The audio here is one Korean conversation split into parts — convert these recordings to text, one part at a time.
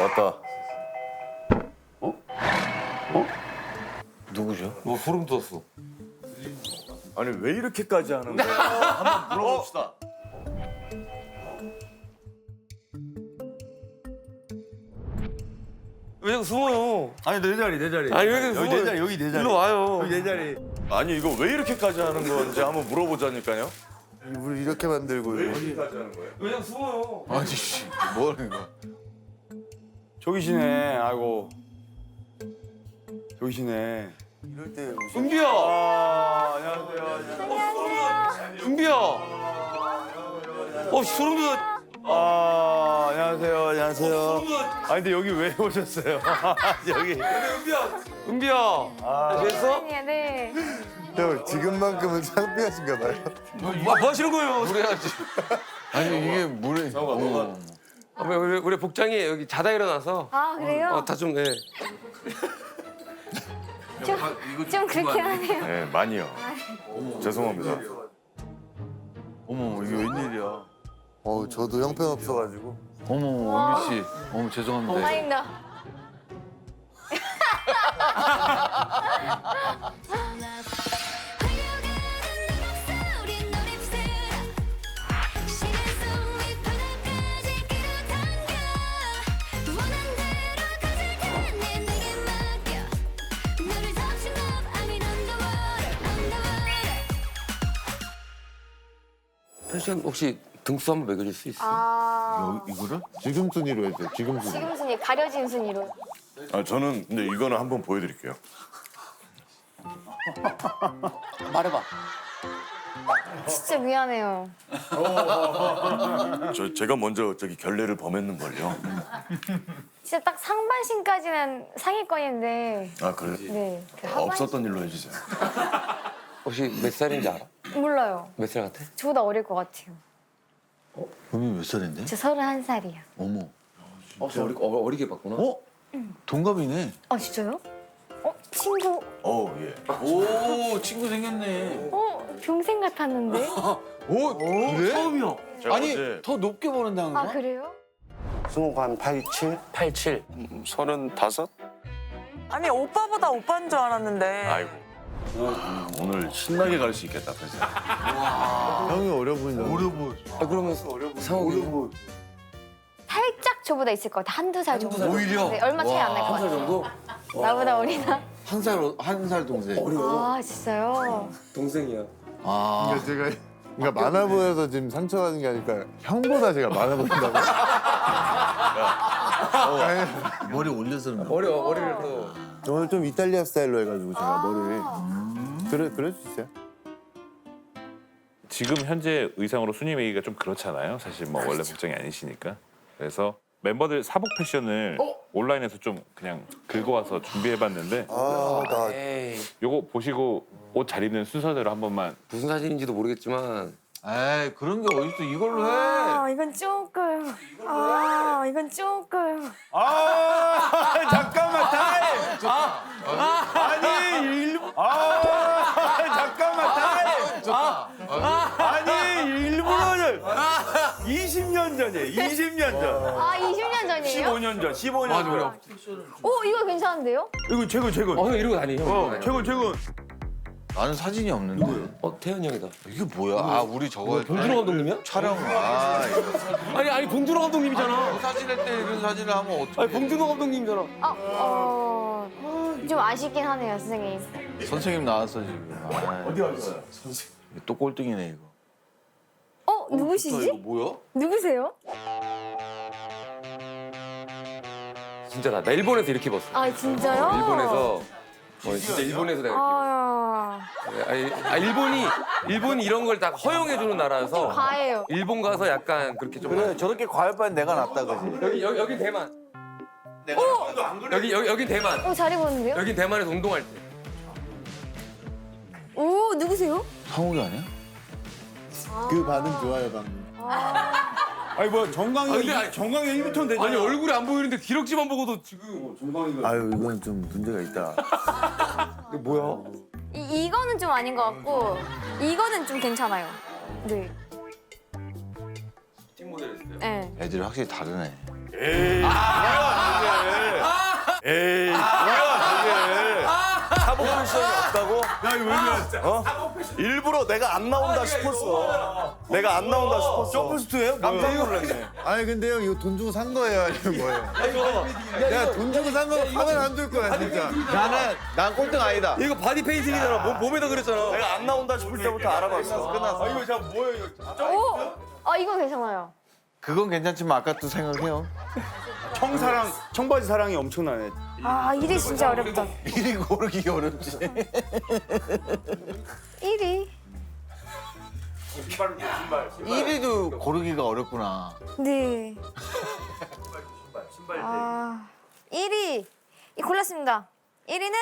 왔다. 누구죠? 뭐 소름 돋았어. 아니 왜 이렇게까지 하는 거야? 한번 물어봅시다. 왜 자꾸 숨어요? 아니 내 자리 내 자리. 아니 왜 자꾸 여기 숨어요? 내 자리 여기 내 자리. 일로 와요. 여기 내 자리. 아니 이거 왜 이렇게까지 하는 건지 한번 물어보자니까요. 물 이렇게 만들고 왜 이렇게까지 하는 거예요? 왜 자꾸 숨어요? 아니 씨, 뭐 하는 거야? 저기시네. 아이고. 저기시네. 이럴 때 은비야, 아 안녕하세요. 안녕하세요. 은비야. 어 소름 돋아. 아 안녕하세요. 안녕하세요. 소름 돋아. 아 근데 여기 왜 오셨어요? 여기. 은비야, 은비야. 아, 됐어? 아니야, 네. 형 지금만큼은 창피하신가 봐요. 뭐, 뭐 하시는 거예요? 물해야지. 아니 이게 물에. 어머. 아, 왜, 우리, 우리 복장이 여기 자다 일어나서 아, 그래요? 어, 다좀 네. 좀, 좀 그렇긴 하네요. 네 많이요. 죄송합니다. 어머 이게 웬일이야? 어 저도 형편없어가지고. 어머 원미 씨. 어머 죄송합니다. 아닙니다. 패션 혹시 등수 한번 매겨줄 수 있어? 아, 이거를? 지금 순위로 해줘. 지금 순위. 지금 순위, 가려진 순위로. 아 저는 근데 이거는 한번 보여드릴게요. 말해봐. 진짜 미안해요. 저 제가 먼저 저기 결례를 범했는 걸요. 진짜 딱 상반신까지는 상위권인데, 아 그래? 네. 그 아, 하반신- 없었던 일로 해주세요. 혹시 몇 살인지 알아? 몰라요. 몇 살 같아? 저보다 어릴 것 같아요. 원미 몇 살인데? 저 31살이요. 어머. 어, 저 어리, 어, 어리게 봤구나. 어? 동갑이네. 아, 진짜요? 어, 친구, 어 예. 오 친구 생겼네. 어, 동생 같았는데? 오 그래? 처음이야. 제가 아니 어제 더 높게 보낸다는 거야? 아, 그래요? 스무관 87? 87. 서른다섯? 아니 오빠보다 오빠인 줄 알았는데 아이고. 오늘 신나게 갈 수 있겠다 그죠? 형이 어려 보인다. 어려 보여. 아, 그러면 상욱이 살짝 저보다 있을 것 같아. 한두 살 정도. 오히려? 네, 얼마 차이 안 날것한살 같아요. 정도? 나보다 어리나? 한살한 살 동생. 아, 진짜요? 동생이야. 아 그러니까 제가 그러니까 많아 보여서 지금 상처받는 게 아니라 형보다 제가 많아 보인다고. 머리 올려서? 머리 머리를 또. 오늘 좀 이탈리아 스타일로 해가지고 제가 머리를 그래 그럴 수 있어요. 지금 현재 의상으로 순위 매기가 좀 그렇잖아요. 사실 뭐 원래 복장이 아니시니까. 그래서 멤버들 사복 패션을 온라인에서 좀 그냥 긁어와서 준비해봤는데 아나 요거 보시고 옷 잘 입는 순서대로 한 번만 무슨 사진인지도 모르겠지만 에이 그런 게 어딨어 이걸로 해. 아, 이건 조금. 아, 이건 조금. 아 잠깐만 타임. 아 니 일부 아 잠깐만 타임. 아니 일부러는 20년 전이에요. 20년 전. 아, 20년 전이에요? 15년 전. 15년 맞아 우리 전. 오, 이거 괜찮은데요? 이거 최근 최근. 어 형 이러고 다니 형. 어. 최근 최근. 나는 사진이 없는데. 어 태현이 형이다. 이게 뭐야? 아 우리 저거 봉준호 감독님이야? 촬영. 아 이거. 아니 아니 봉준호 감독님이잖아. 사진 할 때 이런 사진을 하면 어떻게? 아니 봉준호 감독님이잖아. 아, 어. 좀 아쉽긴 하네요, 선생님. 선생님 나왔어 지금. 아, 어디 갔어요? 선생님. 또 꼴등이네 이거. 어, 누구시지? 이거 뭐야? 누구세요? 진짜 나, 나 일본에서 이렇게 입었어. 아, 진짜요? 일본에서 어, 진짜 일본에서 내가 이렇게 아, 입었어. 아, 아 일본이 일본이 이런 걸 다 허용해 주는 나라여서 과해요. 일본 가서 약간 그렇게 좀 그래 저렇게 과할 바엔 내가 낫다 그지 여기 여기 여기 대만. 여기 여기 여기 대만. 어, 잘 입었는데요? 여기 대만에서 운동할 때. 오, 누구세요? 상욱이 아니야? 그 반응 좋아요 방금. 아니 뭐 정강이 아, 근데 아니- 정강이 1m 되잖아. 아니 얼굴이 안 보이는데 기럭지만 보고도 지금 아유 이건 좀 문제가 있다. 이게 뭐야? 이, 이거는 좀 아닌 것 같고 이거는 좀 괜찮아요. 네. 팀 모델 했을 때요. 네. 애들이 확실히 다르네. 에이. 아! 아! 에이. 아! 어? 일부러 내가 안 나온다 싶었어. 내가 안 나온다 싶었어. 점프스트예요? 깜짝 놀랐네. 아니 근데 형 이거 돈 주고 산 거예요 아니면 뭐예요? 내가 돈 주고 산 거면 가만 안둘 거야 진짜. 나는 난 꼴등 아니다. 이거 바디 페인팅이잖아. 몸, 몸에다 그랬잖아. 내가 안 나온다 싶을 때부터 알아봤어. 끝났어. 이거 자 뭐예요 이거? 오! 아, 이거 괜찮아요. 그건 괜찮지만 아까도 생각해요. 청사랑 청바지 사랑이 엄청나네. 아, 1위 진짜 어렵다. 일이 고르기가 어렵지. 1위. 1위도 고르기가 어렵구나. 네. 아, 1위. 이 골랐습니다. 1위는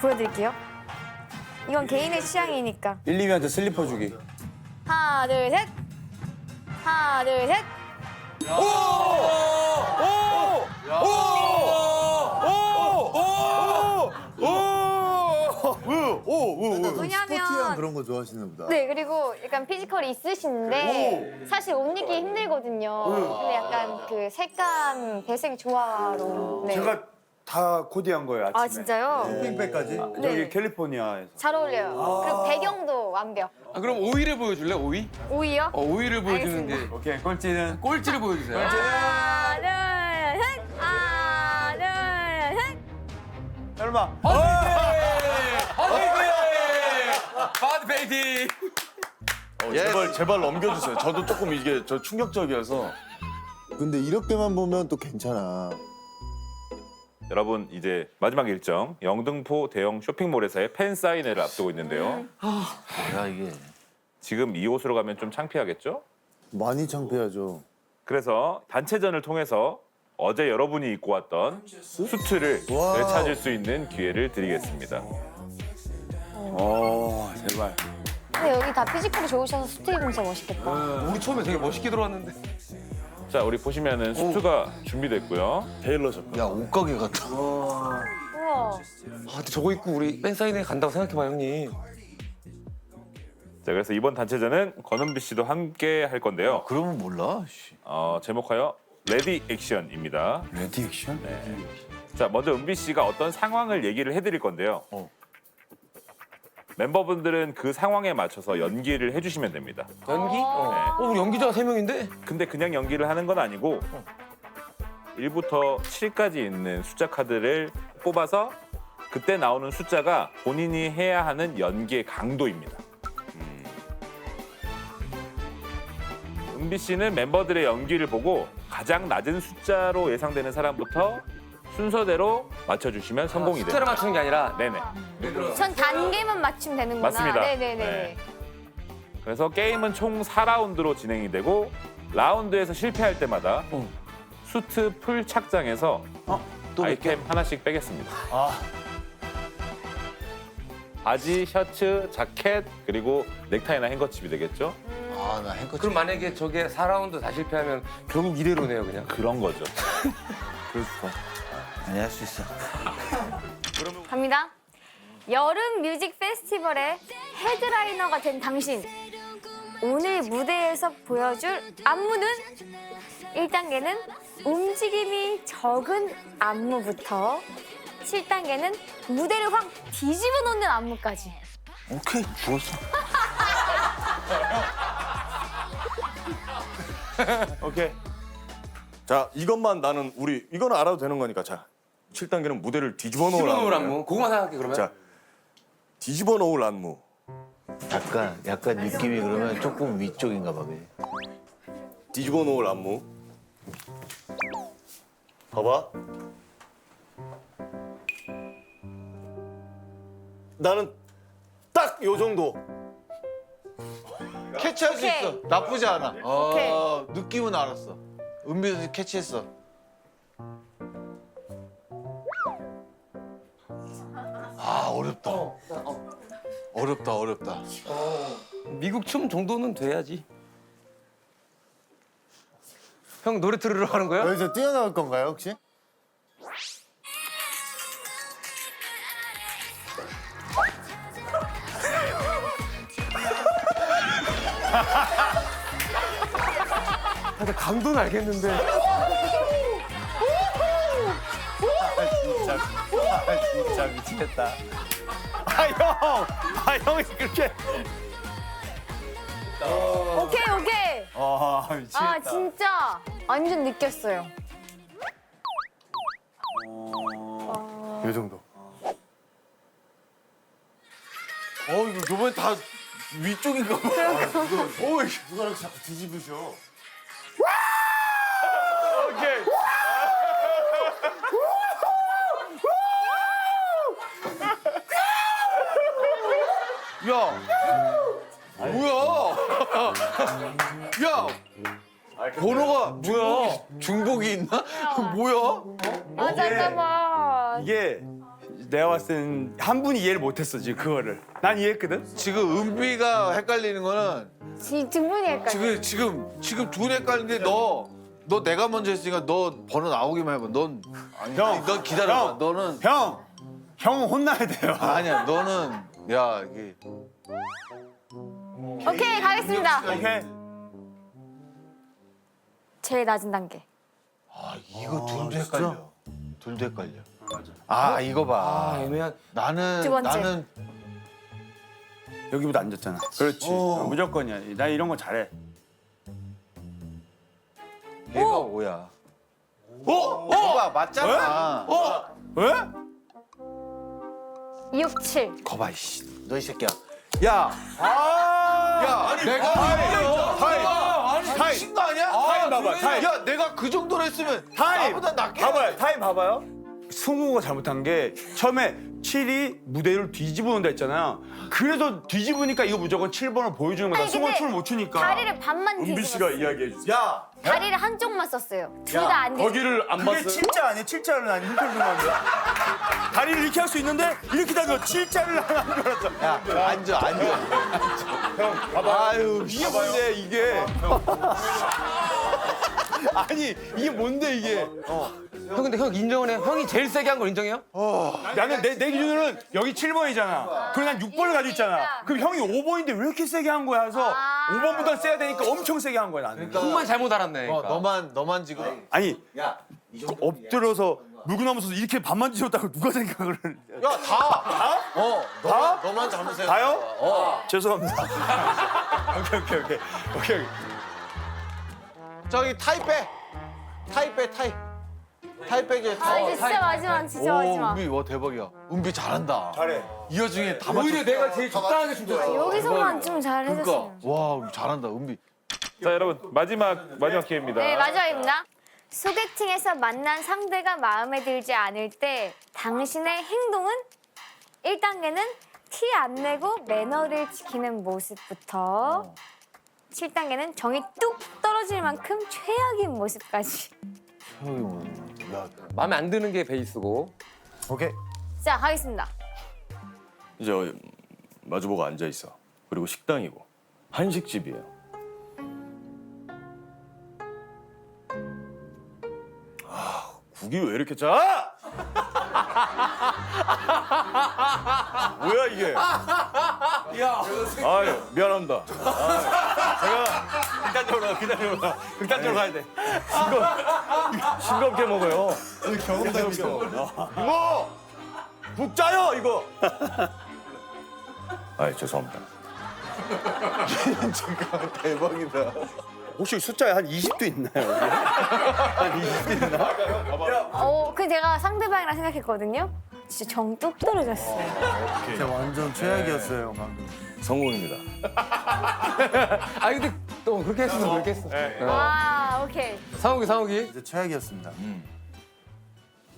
보여드릴게요. 이건 개인의 취향이니까. 1, 2위한테 슬리퍼 주기. 하나, 둘, 셋. 하나, 둘, 셋. 스포티한 왜냐면 그런 거 좋아하시나 보다. 네 그리고 약간 피지컬이 있으신데 사실 옷 입기 힘들거든요. 근데 약간 그 색감 배색이 조화로. 네. 제가 다 코디한 거예요 아침에. 아 진짜요? 핑백까지? 저기 네. 캘리포니아에서. 잘 어울려요. 그리고 배경도 완벽. 아, 그럼 5위를 보여줄래? 5위? 오이요? 어 5위를 보여주는 게 오케이 꼴찌는 꼴찌를 보여주세요. 하나 둘 설마. 바디 페인팅. 어, 제발 제발 넘겨주세요. 저도 조금 이게 저 충격적이어서. 근데 이렇게만 보면 또 괜찮아. 여러분 이제 마지막 일정 영등포 대형 쇼핑몰에서의 팬 사인회를 앞두고 있는데요. 뭐야 이게. 지금 이 옷으로 가면 좀 창피하겠죠? 많이 창피하죠. 그래서 단체전을 통해서 어제 여러분이 입고 왔던 수트를. 되찾을 수 있는 기회를 드리겠습니다. 어 제발. 근데 여기 다 피지컬이 좋으셔서 수트 입으면 진짜 멋있겠다. 우리 처음에 되게 멋있게 들어왔는데. 자, 우리 보시면은 수트가 준비됐고요. 테일러 샵. 야 옷가게 같아. 우와. 아 근데 저거 입고 우리 팬 사인회 간다고 생각해봐 형님. 자, 그래서 이번 단체전은 권은비 씨도 함께 할 건데요. 그러면 몰라. 씨. 어, 제목하여 레디 액션입니다. 레디 액션? 자, 먼저 은비 씨가 어떤 상황을 얘기를 해드릴 건데요. 어. 멤버분들은 그 상황에 맞춰서 연기를 해주시면 됩니다. 연기? 네. 어 우리 연기자가 3 명인데? 근데 그냥 연기를 하는 건 아니고 1부터 7까지 있는 숫자 카드를 뽑아서 그때 나오는 숫자가 본인이 해야 하는 연기의 강도입니다. 음. 은비 씨는 멤버들의 연기를 보고 가장 낮은 숫자로 예상되는 사람부터 순서대로 맞춰주시면 성공이 숫자를 됩니다. 맞추는 게 아니라 네네. 전 단계만 맞추면 되는구나. 맞습니다. 네네네. 네. 그래서 게임은 총 4라운드로 진행이 되고 라운드에서 실패할 때마다 수트 풀 착장에서 아이템 하나씩 빼겠습니다. 바지, 셔츠, 자켓 그리고 넥타이나 행거칩이 되겠죠? 아 나 행커. 그럼 만약에 저게 4라운드 다 실패하면 결국 이대로네요 그냥. 그런 거죠. 아니 할 수 있어. 갑니다. 여름 뮤직 페스티벌의 헤드라이너가 된 당신. 오늘 무대에서 보여줄 안무는 1단계는 움직임이 적은 안무부터 7단계는 무대를 확 뒤집어 놓는 안무까지. 오케이 죽었어. 오케이. 자, 이것만 나는 우리 이거는 알아도 되는 거니까 자. 7단계는 무대를 뒤집어 놓을 안무. 안무. 그거만 생각해 그러면. 자, 뒤집어 놓을 안무. 약간 약간 느낌이 그러면 조금 위쪽인가 봐. 그게. 뒤집어 놓을 안무. 봐봐. 나는 딱 요 정도. 캐치할 수 오케이. 있어. 나쁘지 않아. 오케이. 어, 느낌은 알았어. 은비도 캐치했어. 아 어렵다. 어렵다 어렵다. 미국 춤 정도는 돼야지. 형 노래 들으러 가는 거야? 여기서 뛰어나올 건가요 혹시? 감도는 알겠는데. 진짜 미치겠다. 아 형. 아 형이 그렇게. 오케이 오케이. 아 미치겠다. 아 진짜 완전 느꼈어요. 이 정도. 어 이거 요번에 다 위쪽인가 봐. 어이 누가 이렇게 자꾸 뒤집으셔. 오케이. 야 뭐야? 야 번호가 뭐야? 중복이 있나? 뭐야? 아 잠깐만. 이게 내가 봤을 땐 한 분이 이해를 못했어 지금 그거를. 난 이해했거든. 지금 은비가 헷갈리는 거는 지- 두 분이 헷갈려. 지금 지금 지금 둘이 헷갈리는데 너. 너 내가 먼저 했으니까 너 번호 나오기만 해봐. 넌 아니, 형, 넌 기다려봐. 형. 너는 형, 형은 혼나야 돼요. 아니야. 너는 야 이게 오케이 가겠습니다. 오케이. 제일 낮은 단계. 아 이거 둘도 헷갈려. 둘도 헷갈려. 아 이거 봐. 애매한. 나는 두 번째. 나는 여기보다 앉았잖아. 그렇지. 어. 무조건이야. 나 이런 거 잘해. 얘가 오 야 어? 어? 봐 맞잖아. 어? 왜? 267. 거봐 이씨. 너 이 새끼야. 야, 아. 야, 아니, 내가 타임, 타임, 아니 타임. 미친 거 아니야? 타임 봐봐, 타임. 야, 내가 그 정도로 했으면 타임. 나보다 낫게. 봐봐요. 타임 봐봐요. 승우가 잘못한 게 처음에 7이 무대를 뒤집어 놓는다 했잖아요. 그래서 뒤집으니까 이거 무조건 7번을 보여주는 거다. 아니, 승우가 근데 춤을 못 추니까. 다리를 반만 은비 씨가. 이야기해 주세요. 야, 다리를 한쪽만 썼어요. 둘다안 뒤집어. 거기를 안 그게 봤어요? 칠자 아니에요? 칠자를 난 이렇게 주는 건데. 다리를 이렇게 할 수 있는데 이렇게 다니고 칠자를 하는 거라서. 야, 앉아, 앉아. 형, 봐봐. 아유, 이게 뭔데 이게? 아니 이게 뭔데 이게? 형 근데 형 인정을 해. 형이 제일 세게 한 걸 인정해요? 나는 내, 내 기준으로는 여기 7번이잖아. 그럼 난 6번을 가지고 있잖아. 그럼 형이 5번인데 왜 이렇게 세게 한 거야? 해서 아. 5번보다 세야 되니까 엄청 세게 한 거야 나는. 형만 잘못 알았네. 어, 그러니까. 너만 너만 지금. 아니 엎드려서 물구나무 서서 이렇게 반만 뒤졌다고 누가 생각을 야, 다. 다? 어, 너만 너만 잘못해. 다요? 어. 죄송합니다. 오케이 오케이 오케이 오케이 오케이. 저기 타이페. 타이페 타이. 타이페 제아 이제 진짜 마지막 진짜 오, 마지막. 은비 와 대박이야. 은비 잘한다. 잘해. 이 와중에 다 맞췄어. 오히려 내가 제일 적당하게 춤췄어. 여기서만 좀 잘해줬어요. 그러니까 와, 잘한다. 은비. 자 여러분 마지막 마지막 기회입니다. 네 마지막입니다. 소개팅에서 만난 상대가 마음에 들지 않을 때 당신의 행동은 1단계는 티 안 내고 매너를 지키는 모습부터 7단계는 정이 뚝 떨어질 만큼 최악인 모습까지. 마음에 안 드는 게 베이스고. 오케이. 자 가겠습니다. 이제 어, 마주보고 앉아 있어. 그리고 식당이고 한식집이에요. 아, 국이 왜 이렇게 짜? 뭐야 이게? 야, 아유 미안합니다. 아, 제가 극단적으로 기다려봐. 극단적으로 가야 돼. 싱겁, 싱겁게 먹어요. 경험담이죠. 이거 국 짜요 이거. 아 죄송합니다. 대박이다. 혹시 숫자에 한 20도 있나요? 여기? 한 20도 있나? 어, 그 제가 상대방이라 생각했거든요. 진짜 정 뚝 떨어졌어요. 진짜 완전 최악이었어요 방금. 성공입니다. 아 근데 또 그렇게 했으면 그렇게 했어. 어. 아 오케이. 상욱이 상욱이. 진짜 최악이었습니다.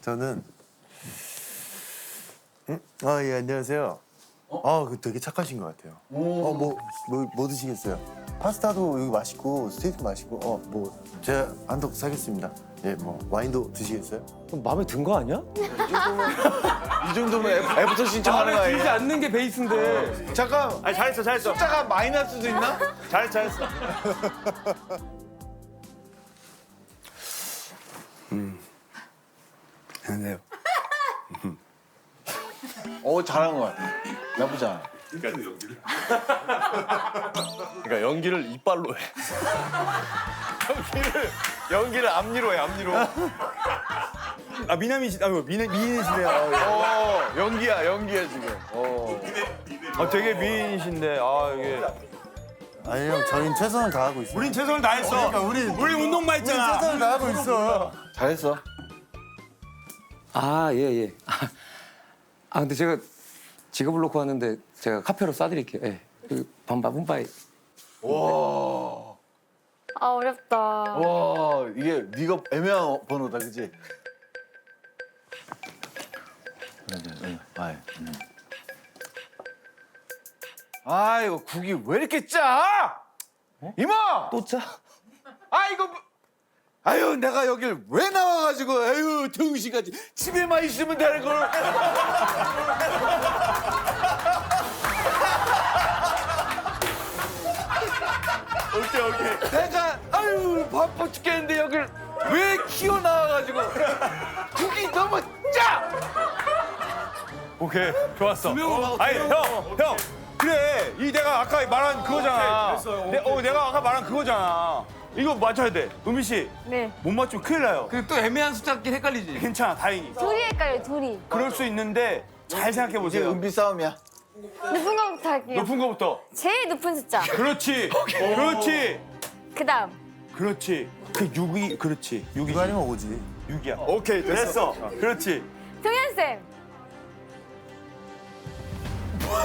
저는 응? 아예 안녕하세요. 아, 그 되게 착하신 것 같아요. 어, 뭐, 뭐, 뭐 드시겠어요? 파스타도 여기 맛있고, 스테이크 맛있고, 어, 뭐, 제가 한턱 사겠습니다. 예, 뭐, 와인도 드시겠어요? 마음에 든 거 아니야? 이 정도면 애프- 애프터 신청하는 거 마음에 들지 아니야? 않는 게 베이스인데. 잠깐. 아니 잘했어 잘했어. 숫자가 마이너스도 있나? 잘했어 잘했어. 안녕하세요. 어, 잘한 거 같아. 나쁘지 않아. 그러니까 연기를 이빨로 해. 연기를 연기를 앞니로 해 앞니로. 아 미남이 시, 아 미인 미인이시네요. 아, 예. 어 연기야 연기야 지금. 어. 아 되게 미인이신데 아 이게 아니 형 저희는 최선을 다하고 있어요. 우린 최선을 다했어. 그러니까 우리 우리 운동만 했잖아. 최선을 다하고 있어. 잘했어. 아, 예, 예. 아, 근데 제가 직업을 놓고 왔는데 제가 카페로 싸드릴게요. 예. 그 반바 분바이. 아 어렵다. 와 이게 네가 애매한 번호다 그지? 아 이거 국이 왜 이렇게 짜? 이모! 또 짜? 아 이거 뭐- 아유 내가 여길 왜 나와가지고 아유 등신같이 집에만 있으면 되는 걸 오케이 오케이. 내가 아유 바빠 죽겠는데 여길 왜 키워 나와가지고 국이 너무 짜! 오케이 좋았어. 아니 형 형. 그래 이 내가 아까 말한 그거잖아. 내, 어 내가 아까 말한 그거잖아. 이거 맞춰야 돼. 은미 씨. 네. 못 맞추면 큰일 나요. 그또 애매한 숫자긴 헷갈리지. 괜찮아 다행히. 둘이 헷갈려 둘이. 그럴 수 있는데 잘 생각해 보세요. 은비 싸움이야 높은 거부터 할게요. 높은 거부터. 제일 높은 숫자. 그렇지. 그렇지. 그다음 그렇지. 그 6이 그렇지. 6이 이거 아니면 오지. 6이야. 오케이 됐어. 그렇지. 동현 쌤.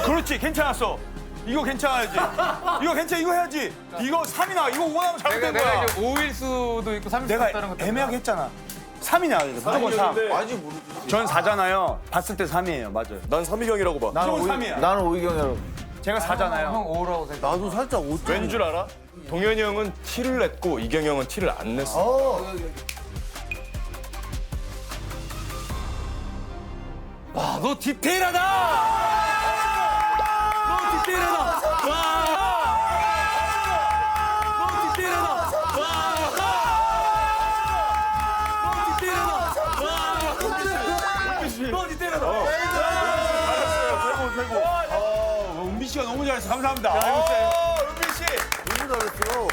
그렇지. 괜찮았어. 이거 괜찮아야지. 이거 괜찮아. 이거 해야지. 이거 3이 나와. 이거 5 나오면 잘못된 거야. 5일 수도 있고 3일 내가 애매하게 했잖아. 3이 나와야 돼. 무조건 3. 아직 모르지 전 4잖아요. 봤을 때 3이에요. 맞아요. 난 삼희경이라고 봐. 무조건 3이야. 나는 오이경이라고 제가 4잖아요. 형 5라고 생각. 나도 살짝 오. 왠줄 알아? 동현이 형은 티를 냈고 이경이 형은 티를 안 냈어. 어. 와, 너 디테일하다! 너 디테일하다! 와! 씨가 너무 잘했어. 감사합니다. 아이고, 쌤. 은비 씨. 너무 잘했어. 어,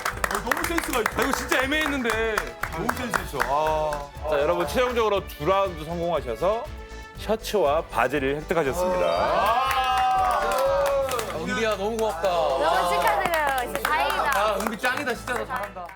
너무 센스가 있다. 이거 진짜 애매했는데. 너무 센스 있어. 아. 자, 여러분 최종적으로 두 라운드 성공하셔서 셔츠와 바지를 획득하셨습니다. 은비야 너무 고맙다. 너무 축하드려요. 진짜 다행이다. 아, 은비 짱이다. 진짜 너 잘한다.